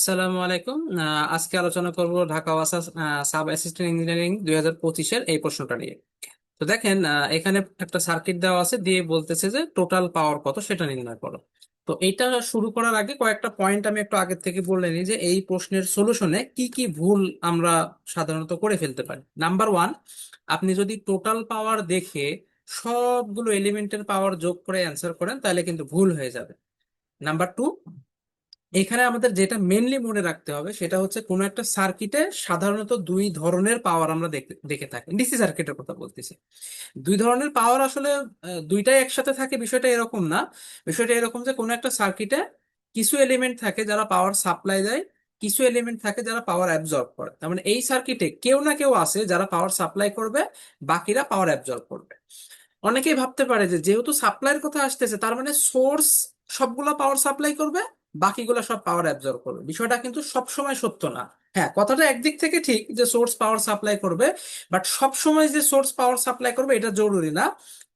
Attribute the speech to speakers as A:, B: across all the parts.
A: আসসালামু আলাইকুম। আজকে আলোচনা করব ঢাকা ওয়াসা সাব অ্যাসিস্ট্যান্ট ইঞ্জিনিয়ারিং দুই হাজার পঁচিশের এই প্রশ্নটা নিয়ে। তো দেখেন এখানে একটা সার্কিট দেওয়া আছে দিয়ে বলতেছে যে টোটাল পাওয়ার কত সেটা নির্ণয় করো। তো এইটা শুরু করার আগে কয়েকটা পয়েন্ট আমি একটু আগের থেকে বলে নিই যে এই প্রশ্নের সলিউশনে কি কি ভুল আমরা সাধারণত করে ফেলতে পারি। নাম্বার ওয়ান, আপনি যদি টোটাল পাওয়ার দেখে সবগুলো এলিমেন্টের পাওয়ার যোগ করে অ্যান্সার করেন তাহলে কিন্তু ভুল হয়ে যাবে। নাম্বার টু এখানে আমাদের যেটা মেনলি মনে রাখতে হবে সেটা হচ্ছে কোনো একটা সার্কিটে সাধারণত দুই ধরনের পাওয়ার আমরা দেখে থাকি। ডিসি সার্কিটের কথা বলতেছি। দুই ধরনের পাওয়ার আসলে দুইটাই একসাথে থাকে, বিষয়টা এরকম না। বিষয়টা এরকম যে কোনো একটা সার্কিটে কিছু এলিমেন্ট থাকে যারা পাওয়ার সাপ্লাই দেয়, কিছু এলিমেন্ট থাকে যারা পাওয়ার অ্যাবজর্ব করে। তার মানে এই সার্কিটে কেউ না কেউ আছে যারা পাওয়ার সাপ্লাই করবে, বাকিরা পাওয়ার অ্যাবজর্ব করবে। অনেকেই ভাবতে পারে যে যেহেতু সাপ্লাইয়ের কথা আসতেছে, তার মানে সোর্স সবগুলা পাওয়ার সাপ্লাই করবে বাকিগুলো সব পাওয়ার অ্যাবজর্ব করবে। বিষয়টা কিন্তু সবসময় সত্য না। হ্যাঁ কথাটা একদিক থেকে ঠিক যে সোর্স পাওয়ার সাপ্লাই করবে বাট সব সময় যে সোর্স পাওয়ার সাপ্লাই করবে এটা জরুরি না।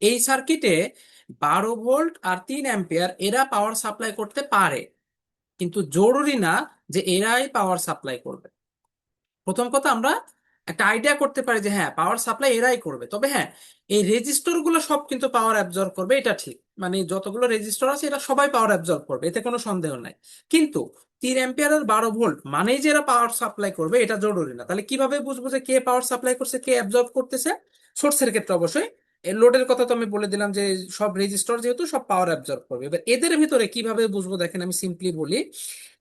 A: এই সার্কিটে বারো ভোল্ট আর তিন অ্যাম্পিয়ার এরা পাওয়ার সাপ্লাই করতে পারে, কিন্তু জরুরি না যে এরাই পাওয়ার সাপ্লাই করবে। প্রথম কথা আমরা একটা আইডিয়া করতে পারি যে হ্যাঁ পাওয়ার সাপ্লাই এরাই করবে। তবে হ্যাঁ এই রেজিস্টরগুলো সব কিন্তু পাওয়ার অ্যাবজর্ব করবে, এটা ঠিক। মানে যতগুলো রেজিস্টর আছে এটা সবাই পাওয়ার অ্যাবজর্ব করবে, এতে কোনো সন্দেহ নাই। কিন্তু তিন অ্যাম্পিয়ার আর বারো ভোল্ট মানেই যে এরা পাওয়ার সাপ্লাই করবে, এটা জরুরি না। তাহলে কীভাবে বুঝব যে কে পাওয়ার সাপ্লাই করছে, কে অ্যাবজর্ব করতেছে? সোর্সের ক্ষেত্রে অবশ্যই। লোডের কথা তো আমি বলে দিলাম যে, সব রেজিস্টর যেহেতু, সব পাওয়ার অ্যাবজর্ব করবে। এবার এদের ভিতরে কীভাবে বুঝব? দেখেন, আমি সিম্পলি বলি।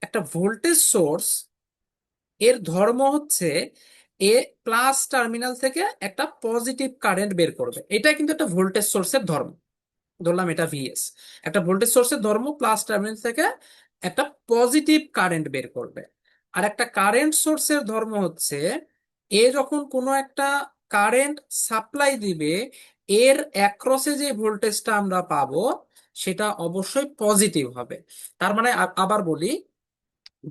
A: একটা ভোল্টেজ সোর্স এর ধর্ম হচ্ছে এ প্লাস টার্মিনাল থেকে একটা পজিটিভ কারেন্ট বের করবে। এটা কিন্তু একটা ভোল্টেজ সোর্সের ধর্ম। ধরলাম এটা ভিএস একটা ভোল্টেজ সোর্সের ধর্ম প্লাস টার্মিনাল থেকে একটা পজিটিভ কারেন্ট বের করবে। আর একটা কারেন্ট সোর্সের ধর্ম হচ্ছে এ যখন কোনো একটা কারেন্ট সাপ্লাই দিবে, এর অ্যাক্রসে যে ভোল্টেজটা আমরা পাবো, সেটা অবশ্যই পজিটিভ হবে। তার মানে আবার বলি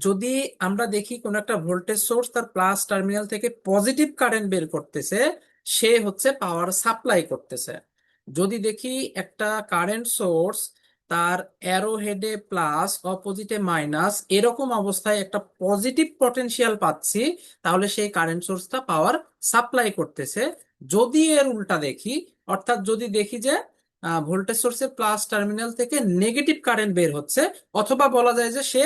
A: যদি আমরা দেখি কোন একটা ভোল্টেজ সোর্স তার প্লাস টার্মিনাল থেকে পজিটিভ কারেন্ট বের করতেছে, সে হচ্ছে পাওয়ার সাপ্লাই করতেছে। যদি দেখি একটা কারেন্ট সোর্স তার অ্যারো হেডে প্লাস অপোজিটে মাইনাস এরকম অবস্থায় একটা পজিটিভ পটেনশিয়াল পাচ্ছি, তাহলে সেই কারেন্ট সোর্সটা পাওয়ার সাপ্লাই করতেছে। যদি এর উল্টা দেখি, অর্থাৎ যদি দেখি যে ভোল্টেজ সোর্সের প্লাস টার্মিনাল থেকে নেগেটিভ কারেন্ট বের হচ্ছে, অথবা বলা যায় যে সে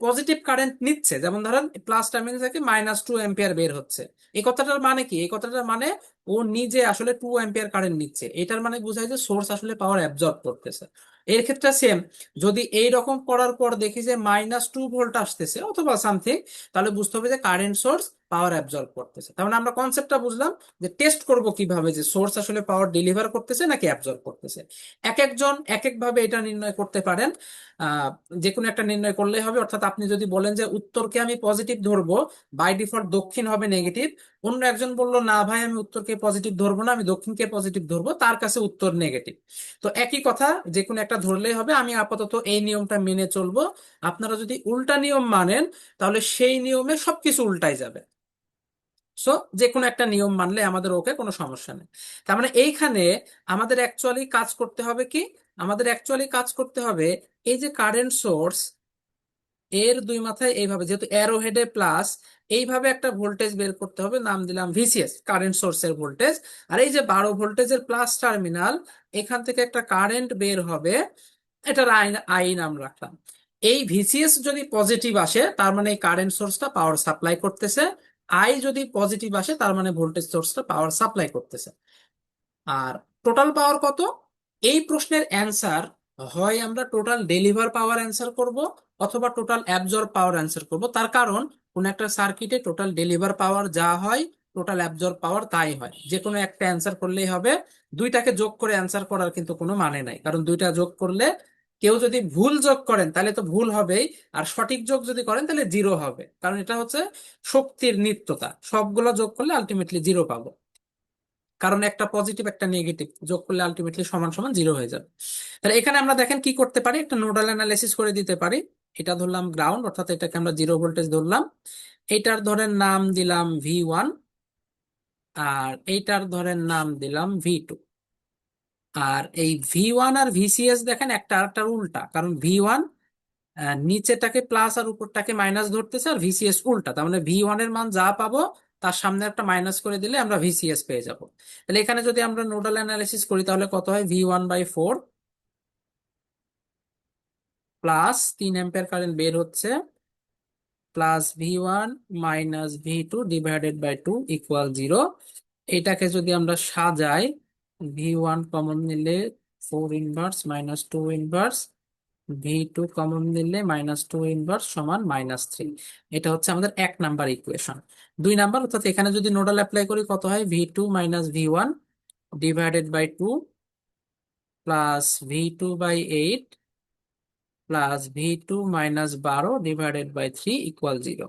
A: পজিটিভ কারেন্ট নিচ্ছে, যেমন ধরেন প্লাস টার্মিনাল থেকে মাইনাস টু এম্পিয়ার বের হচ্ছে। এই কথাটার মানে কি? এই কথাটার মানে ও নিজে আসলে টু অ্যাম্পিয়ার কারেন্ট নিচ্ছে। এটার মানে বোঝায় যে সোর্স আসলে পাওয়ার অ্যাবজর্ব করতেছে। এর ক্ষেত্রে সেম যদি এই রকম করার পর দেখি যে মাইনাস টু ভোল্ট আসতেছে অথবা সামথিং তাহলে বুঝতে হবে যে কারেন্ট সোর্স পাওয়ার অ্যাবজর্ব করতেছে। তার মানে আমরা কনসেপ্টটা বুঝলাম যে টেস্ট করব কীভাবে যে সোর্স আসলে পাওয়ার ডেলিভার করতেছে নাকি অ্যাবজর্ব করতেছে। এক একজন এক এক ভাবে এটা নির্ণয় করতে পারেন। যে কোনো একটা নির্ণয় করলেই হবে। অর্থাৎ আপনি যদি বলেন যে উত্তরকে আমি পজিটিভ ধরবো বাই ডিফল্ট দক্ষিণ হবে নেগেটিভ অন্য একজন বলল, না ভাই, আমি উত্তরকে পজিটিভ ধরবো না, আমি দক্ষিণকে পজিটিভ ধরবো, তার কাছে উত্তর নেগেটিভ তো একই কথা যে কোনো একটা ধরলেই হবে, আমি আপাতত এই নিয়মটা মেনে চলবো। আপনারা যদি উল্টা নিয়ম মানেন, তাহলে সেই নিয়মে সবকিছু উল্টাই যাবে। সো যে কোনো একটা নিয়ম মানলে আমাদের ওকে কোনো সমস্যা নেই। তার মানে এইখানে আমাদের অ্যাকচুয়ালি কাজ করতে হবে কি? আমাদের অ্যাকচুয়ালি কাজ করতে হবে, এই যে কারেন্ট সোর্স এর দুই মাথায় এইভাবে, যেহেতু অ্যারো হেডে প্লাস এইভাবে একটা ভোল্টেজ বের করতে হবে, নাম দিলাম ভিসিএস কারেন্ট সোর্সের ভোল্টেজ আর এই যে বারো ভোল্টেজের প্লাস টার্মিনাল এখান থেকে একটা কারেন্ট বের হবে, এটার আইন আই নাম রাখলাম। এই ভিসিএস যদি পজিটিভ আসে, তার মানে এই কারেন্ট সোর্সটা পাওয়ার সাপ্লাই করতেছে। আই যদি পজিটিভ আসে, তার মানে ভোল্টেজ সোর্সটা পাওয়ার সাপ্লাই করতেছে। আর টোটাল পাওয়ার কত? এই প্রশ্নের অ্যান্সার হয়, আমরা টোটাল ডেলিভার পাওয়ার অ্যান্সার করব। অথবা টোটাল অ্যাবজর্ব পাওয়ার অ্যান্সার করব। তার কারণ, কোন একটা সার্কিটে টোটাল ডেলিভার পাওয়ার যা হয় টোটাল অ্যাবজর্ব পাওয়ার তাই হয়। যে কোনো একটা অ্যান্সার করলেই হবে। দুইটাকে যোগ করে অ্যান্সার করার কিন্তু কোনো মানে নাই। কারণ দুইটা যোগ করলে কেউ যদি ভুল যোগ করেন, তাহলে তো ভুল হবেই। আর সঠিক যোগ যদি করেন, তাহলে জিরো হবে। কারণ এটা হচ্ছে শক্তির নিত্যতা। সবগুলো যোগ করলে আলটিমেটলি জিরো পাবো। কারণ একটা পজিটিভ একটা নেগেটিভ যোগ করলে আলটিমেটলি সমান সমান জিরো হয়ে যাবে। তাহলে এখানে আমরা দেখেন কি করতে পারি? একটা নোডাল অ্যানালাইসিস করে দিতে পারি। এটা ধরলাম গ্রাউন্ড অর্থাৎ এটাকে আমরা জিরো ভোল্টেজ ধরলাম। এইটার ধরেন নাম দিলাম ভি ওয়ান আর এইটার ধরেন নাম দিলাম ভি টু আর এই ভি ওয়ান আর ভিসিএস দেখেন, একটা আরেকটার উল্টা, কারণ ভি ওয়ান নিচেটাকে প্লাস আর উপরটাকে মাইনাস ধরতেছে, আর ভিসিএস উল্টা। তার মানে ভি ওয়ানের মান যা পাবো, তার সামনে একটা মাইনাস করে দিলে আমরা ভিসিএস পেয়ে যাব। তাহলে এখানে যদি আমরা নোডাল অ্যানালিসিস করি, তাহলে কত হয়? V one by four plus তিন অ্যাম্পিয়ার কারেন্ট বের হচ্ছে, plus V one minus V two divided by two equal zero এটাকে যদি আমরা সাজাই ভি ওয়ান কমন নিলে four inverse minus two inverse V two common নিলে মাইনাস টু ইনভার্স সমান মাইনাস থ্রি এটা হচ্ছে আমাদের এক নাম্বার ইকুয়েশন দুই নাম্বার অর্থাৎ এখানে যদি নোডাল অ্যাপ্লাই করি, কত হয়? V two minus V one divided by two plus V two by eight plus V two minus বারো divided by three equal zero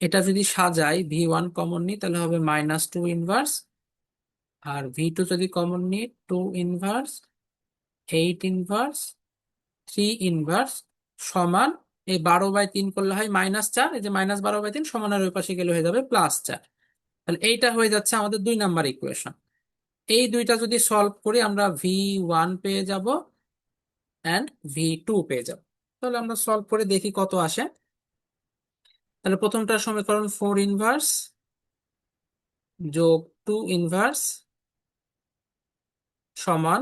A: এটা যদি সাজাই ভি ওয়ান কমন নিই, তাহলে হবে মাইনাস টু ইনভার্স আর ভি টু যদি কমন নিই two inverse eight inverse three inverse সমান, এই বারো বাই তিন করলে হয় মাইনাস চার, এই যে মাইনাস বারো বাই তিন সমানের ওই পাশে গেলে হয়ে যাবে প্লাস চার। তাহলে এইটা হয়ে যাচ্ছে আমাদের দুই নাম্বার ইকুয়েশন এই দুইটা যদি সলভ করি, আমরা ভি ওয়ান পেয়ে যাব। অ্যান্ড ভি টু পেয়ে যাব। তাহলে আমরা সলভ করে দেখি কত আসে। তাহলে প্রথমটার সমীকরণ ফোর ইনভার্স যোগ টু ইনভার্স সমান,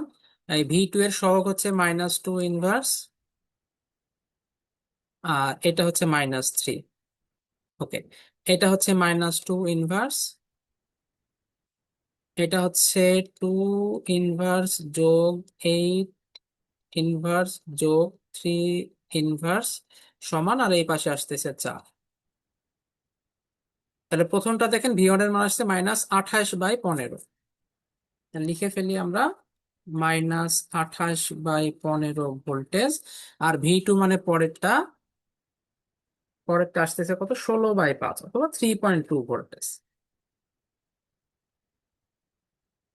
A: এই ভি টু এর সহগ হচ্ছে মাইনাস টু ইনভার্স আর এটা হচ্ছে মাইনাস থ্রি ওকে এটা হচ্ছে মাইনাস টু ইনভার্স এটা হচ্ছে টু ইনভার্স যোগ এইট ইনভার্স যোগ থ্রি ইনভার্স সমান আর এই পাশে আসতেছে চার। তাহলে প্রথমটা দেখেন ভি মান আসছে মাইনাস আঠাশ বাই পনেরো। লিখে ফেলি আমরা মাইনাস আঠাশ বাই পনেরো ভোল্টেজ আর ভি টু মানে পরেরটা পরেরটা আসতেছে কত? ষোলো বাই পাঁচ অথবা three point two voltage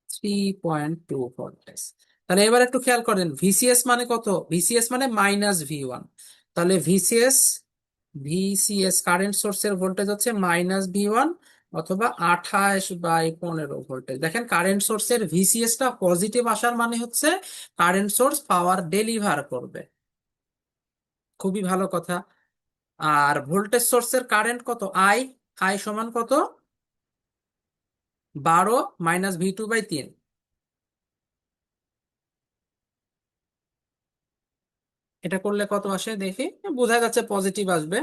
A: three point two voltage তাহলে এবার একটু খেয়াল করেন ভিসিএস মানে কত? ভিসিএস মানে মাইনাস ভি ওয়ান তাহলে ভিসিএস ভিসিএস কারেন্ট সোর্সের ভোল্টেজ হচ্ছে মাইনাস ভি ওয়ান অথবা আঠাশ বাই পনেরো ভোল্টেজ দেখেন কারেন্ট সোর্সের ভিসিএস টা পজিটিভ আসার মানে হচ্ছে কারেন্ট সোর্স পাওয়ার ডেলিভার করবে। খুবই ভালো কথা। আর ভোল্টেজ সোর্সের কারেন্ট কত? আই আই সমান কত? বারো মাইনাস ভি টু বাই তিন। এটা করলে কত আসে? দেখি। বোঝা যাচ্ছে পজিটিভ আসবে।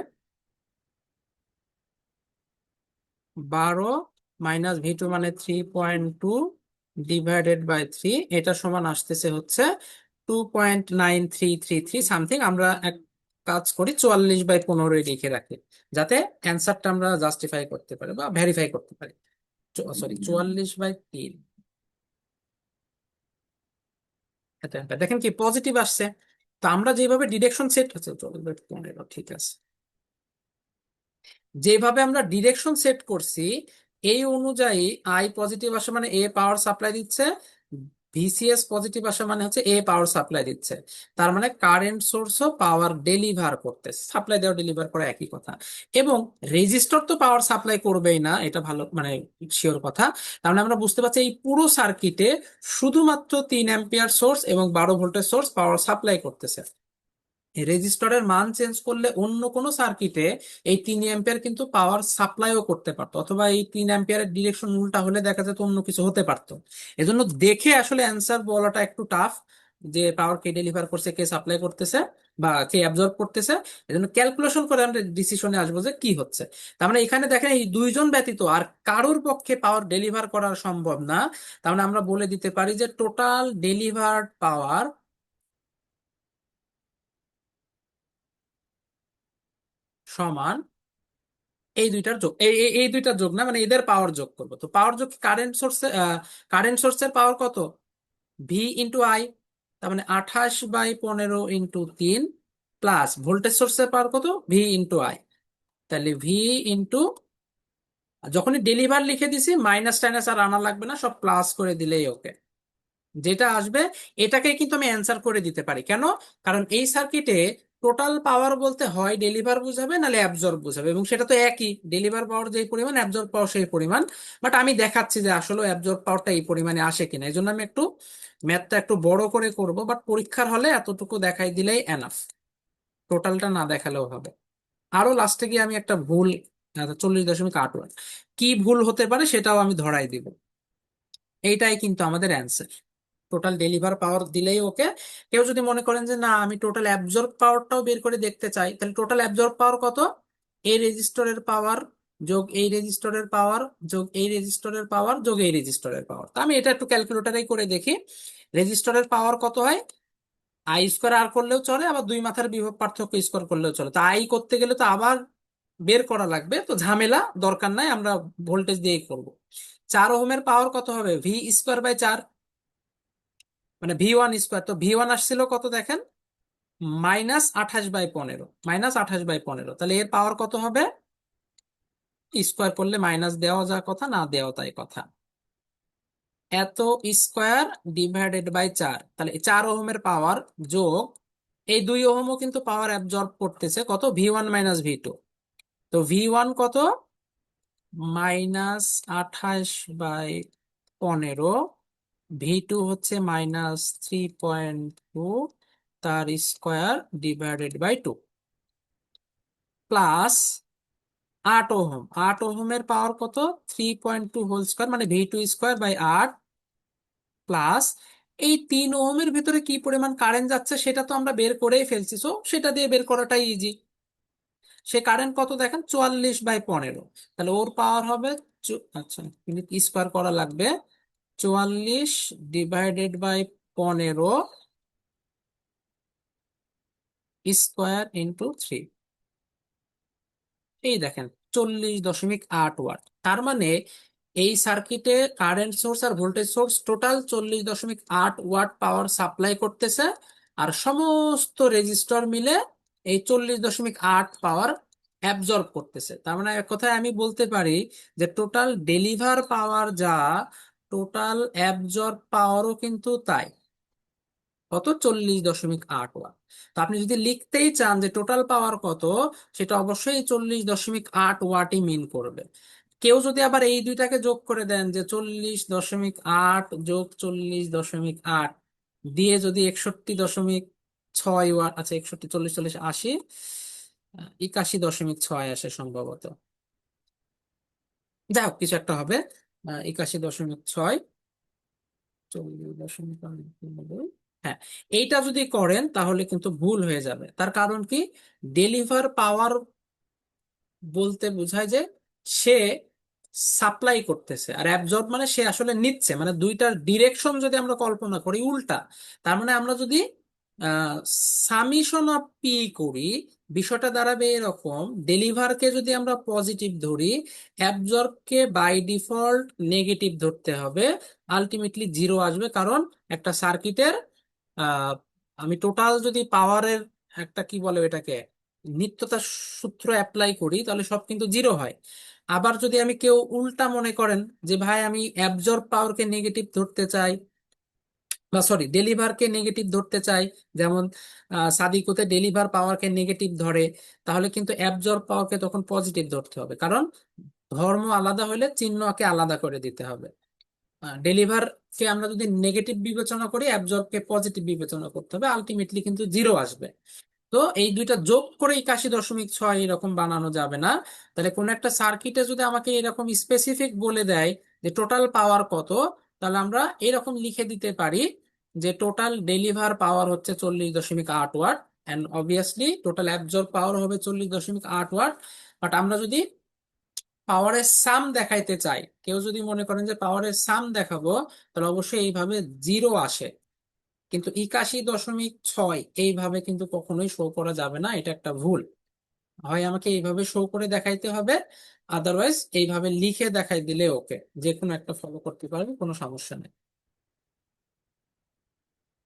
A: বারো মাইনাস ভি টু মানে three point two divided by three এটা সমান আসতেছে হচ্ছে two point nine three three three something আমরা এক কাজ করি, চুয়াল্লিশ বাই পনেরোই লিখে রাখি, যাতে অ্যান্সারটা আমরা জাস্টিফাই করতে পারি বা ভেরিফাই করতে পারি। সরি চুয়াল্লিশ বাই তিন। এটা এটা। দেখেন কি পজিটিভ আসছে। তো আমরা যেভাবে ডিরেকশন সেট আছে চলো বাই পনেরো ঠিক আছে। যেভাবে আমরা ডিরেকশন সেট করছি, এই অনুযায়ী আই পজিটিভ আসে মানে এ পাওয়ার সাপ্লাই দিচ্ছে ভিসিএস পজিটিভ আসা মানে হচ্ছে এ পাওয়ার সাপ্লাই দিচ্ছে। তার মানে কারেন্ট সোর্সও পাওয়ার ডেলিভার করতে সাপ্লাই দেওয়া ডেলিভার করা একই কথা। এবং রেজিস্টার তো পাওয়ার সাপ্লাই করবেই না, এটা ভালো মানে শিওর কথা। তার মানে আমরা বুঝতে পারছি এই পুরো সার্কিটে শুধুমাত্র তিন অ্যাম্পিয়ার সোর্স এবং বারো ভোল্টের সোর্স পাওয়ার সাপ্লাই করতেছে। রেজিস্টরের মান চেঞ্জ করলে অন্য কোনো সার্কিটে এই তিন অ্যাম্পিয়ার কিন্তু পাওয়ার সাপ্লাইও করতে পারতো, অথবা এই তিন অ্যাম্পিয়ারের ডিরেকশন উল্টা হলে দেখা যেত অন্য কিছু হতে পারতো। এজন্য দেখে আসলে অ্যান্সার বলাটা একটু টাফ, যে পাওয়ার কে ডেলিভার করছে, কে সাপ্লাই করতেছে, বা কে অ্যাবজর্ব করতেছে। এজন্য ক্যালকুলেশন করে আমরা ডিসিশনে আসব যে কি হচ্ছে। তার মানে এখানে দেখেন এই দুইজন ব্যতীত আর কারোর পক্ষে পাওয়ার ডেলিভার করা সম্ভব না। তার মানে আমরা বলে দিতে পারি যে টোটাল ডেলিভার্ড পাওয়ার সমান এই দুইটার যোগ, এই দুইটার যোগ না মানে এদের পাওয়ার যোগ করব। তো পাওয়ার যোগ কারেন্ট সোর্সে কারেন্ট সোর্সের পাওয়ার কত? ভি ইন্টু আই তার মানে আঠাশ বাই পনেরো ইন্টু তিন প্লাস ভোল্টেজ সোর্সের পাওয়ার কত? ভি ইন্টু আই তাহলে ভি ইন্টু যখনই ডেলিভার লিখে দিছি মাইনাস টাইনাস আর আনা লাগবে না, সব প্লাস করে দিলেই ওকে যেটা আসবে এটাকে কিন্তু আমি অ্যান্সার করে দিতে পারি। কেন? কারণ এই সার্কিটে টোটাল পাওয়ার বলতে হয় ডেলিভার বুঝাবে নাহলে অ্যাবজর্ব বুঝাবে? এবং সেটা তো একই ডেলিভার পাওয়ার যেই পরিমাণ অ্যাবজর্ব পাওয়ার সেই পরিমাণ। বাট আমি দেখাচ্ছি যে আসলে অ্যাবজর্ব পাওয়ারটা এই পরিমাণে আসে কিনা। এই জন্য আমি একটু ম্যাথটা একটু বড় করে করব বাট পরীক্ষার হলে এতটুকু দেখাই দিলেই এনাফ টোটালটা না দেখালেও হবে। আরও লাস্টে গিয়ে আমি একটা ভুল চল্লিশ দশমিক আট ওয়াট কি ভুল হতে পারে সেটাও আমি ধরাই দিব। এইটাই কিন্তু আমাদের অ্যান্সার টোটাল ডেলিভার পাওয়ার দিলেই ওকে। কেউ যদি মনে করেন যে, না, আমি টোটাল অ্যাবজর্ব পাওয়ারটাও বের করে দেখতে চাই, তাহলে টোটাল অ্যাবজর্ব পাওয়ার কত? এই রেজিস্টরের পাওয়ার যোগ এই রেজিস্টরের পাওয়ার যোগ এই রেজিস্টরের পাওয়ার যোগ এই রেজিস্টরের পাওয়ার তা আমি এটা একটু ক্যালকুলেটারেই করে দেখি। রেজিস্টরের পাওয়ার কত হয়? আই স্কোয়ার আর করলেও চলে, আবার দুই মাথার বিভব পার্থক্য স্কোয়ার করলেও চলে। তা আই করতে গেলে তো আবার বের করা লাগবে, তো ঝামেলা, দরকার নাই, আমরা ভোল্টেজ দিয়েই করব। চার ওহমের পাওয়ার কত হবে? ভি স্কোয়ার বাই চার। মানে ভি ওয়ান স্কোয়ার তো ভি ওয়ান আসছিল কত দেখেন? মাইনাস আঠাশ বাই পনেরো মাইনাস আঠাশ বাই পনেরো। তাহলে এর পাওয়ার কত হবে? স্কোয়ার করলে মাইনাস দেওয়া যা কথা, না দেওয়া তাই কথা। এত স্কোয়ার ডিভাইডেড বাই চার, তাহলে চার ওহমের পাওয়ার যোগ, এই দুই ওহমও কিন্তু পাওয়ার অ্যাবজর্ব করতেছে কত? V one minus V two তো ভি ওয়ান কত? মাইনাস আঠাশ বাই পনেরো ভি টু হচ্ছে মাইনাস থ্রি পয়েন্ট টু তার square divided by two plus আট ওহম। আট ওহমের পাওয়ার কত? Three point two whole square মানে ভি টু স্কোয়ার বাই আট প্লাস এই তিন ওহমের ভিতরে কি পরিমাণ কারেন্ট যাচ্ছে সেটা তো আমরা বের করেই ফেলছি। সো সেটা দিয়ে বের করাটাই ইজি সে কারেন্ট কত দেখেন? চুয়াল্লিশ বাই পনেরো। তাহলে ওর পাওয়ার হবে আচ্ছা স্কোয়ার করা লাগবে। চুয়াল্লিশ ডিভাইডেড বাই পনেরো স্কোয়ার ইন্টু থ্রি এই দেখেন, চল্লিশ দশমিক আট ওয়াট। তার মানে এই সার্কিটে কারেন্ট সোর্স আর ভোল্টেজ সোর্স টোটাল চল্লিশ দশমিক আট ওয়াট পাওয়ার সাপ্লাই করতেছে আর সমস্ত রেজিস্টর মিলে এই চল্লিশ দশমিক আট পাওয়ার অ্যাবজর্ব করতেছে। তার মানে এক কথায় আমি বলতে পারি যে টোটাল ডেলিভার পাওয়ার যা টোটাল অ্যাবজর্ব পাওয়ারও কিন্তু তাই। কত? চল্লিশ দশমিক আট ওয়াট। তো আপনি যদি লিখতেই চান যে টোটাল পাওয়ার কত, সেটা অবশ্যই চল্লিশ দশমিক আট ওয়াটই মিন করবে। কেউ যদি আবার এই দুইটাকে যোগ করে দেন যে চল্লিশ দশমিক আট যোগ চল্লিশ দশমিক আট, দিয়ে যদি একষট্টি দশমিক ছয় ওয়াট আচ্ছা একষট্টি চল্লিশ চল্লিশ আশি, একাশি দশমিক ছয় আসে সম্ভবত। যাই হোক, কিছু একটা হবে। একাশি দশমিক ছয় চল্লিশ দশমিক হ্যাঁ এইটা যদি করেন তাহলে কিন্তু ভুল হয়ে যাবে। তার কারণ কি? ডেলিভার পাওয়ার বলতে বোঝায় যে সে সাপ্লাই করতেছে। আর অ্যাবজর্ব মানে সে আসলে নিচ্ছে মানে দুইটার ডিরেকশন যদি আমরা কল্পনা করি উল্টা, তার মানে আমরা যদি সামিশন অফ পি করি বিষয়টা দাঁড়াবে এরকম ডেলিভারকে যদি আমরা পজিটিভ ধরি অ্যাবজর্বকে বাই ডিফল্ট নেগেটিভ ধরতে হবে আলটিমেটলি জিরো আসবে কারণ একটা সার্কিটের আমি টোটাল যদি পাওয়ারের একটা কি বলে এটাকে নিত্যতা সূত্র অ্যাপ্লাই করি, তাহলে সব কিন্তু জিরো হয়। আবার যদি আমি কেউ উল্টা মনে করেন যে, ভাই, আমি অ্যাবজর্ব পাওয়ারকে নেগেটিভ ধরতে চাই বা সরি ডেলিভারকে নেগেটিভ ধরতে চাই যেমন সাদিকুতে ডেলিভার পাওয়ারকে নেগেটিভ ধরে, তাহলে কিন্তু অ্যাবজর্ব পাওয়ারকে তখন পজিটিভ ধরতে হবে। কারণ ধর্ম আলাদা হলে চিহ্নকে আলাদা করে দিতে হবে। ডেলিভারকে আমরা যদি নেগেটিভ বিবেচনা করি অ্যাবজর্বকে পজিটিভ বিবেচনা করতে হবে আলটিমেটলি কিন্তু জিরো আসবে। তো এই দুইটা যোগ করে একাশি দশমিক ছয় এরকম বানানো যাবে না। তাহলে কোন একটা সার্কিটে যদি আমাকে এরকম স্পেসিফিক বলে দেয় যে টোটাল পাওয়ার কত তাহলে আমরা এরকম লিখে দিতে পারি যে টোটাল ডেলিভার পাওয়ার হচ্ছে চল্লিশ দশমিক আট watt and obviously total absorb power হবে চল্লিশ দশমিক আট ওয়াট বাট আমরা যদি পাওয়ারের সাম দেখাইতে চাই, কেউ যদি মনে করেন যে পাওয়ারের সাম দেখাবো, তাহলে অবশ্যই এইভাবে জিরো আসে। কিন্তু একাশি দশমিক ছয় এইভাবে কিন্তু কখনোই শো করা যাবে না, এটা একটা ভুল। হয় আমাকে এইভাবে শো করে দেখাইতে হবে আদারওয়াইজ এইভাবে লিখে দেখাই দিলে ওকে যে কোনো একটা ফলো করতে পারবে, কোনো সমস্যা নেই।